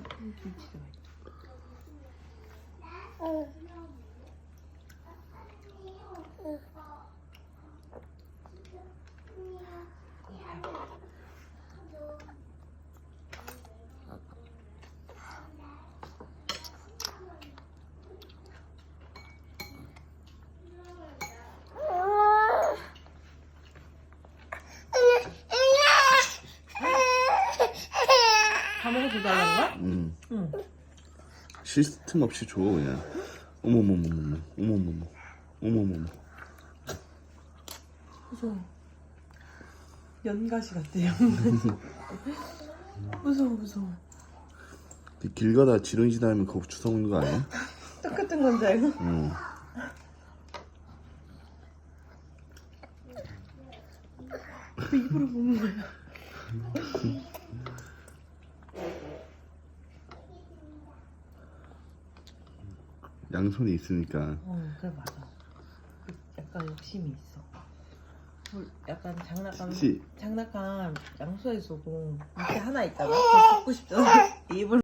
아, 김치가 맛 다. 다 먹어도 달라는 거야? 음. 응. 시스템 없이 줘 그냥. 어머머머머머. 어머머머. 어머머머. 무서워. 연가시 같아, 연가시. 무서워, 무서워. 길 가다 지렁이 지나면 그거 주워 먹는 거 아니야? 똑같은 건줄 알고? 응. 그 입으로 먹는 거야. 양손에 있으니까. 어, 그래, 맞아. 그 약간 욕심이 있어. 그 약간 장난감, 씨. 장난감 양소에서도 밑에 하나. 그거 갖고 싶잖아. 입을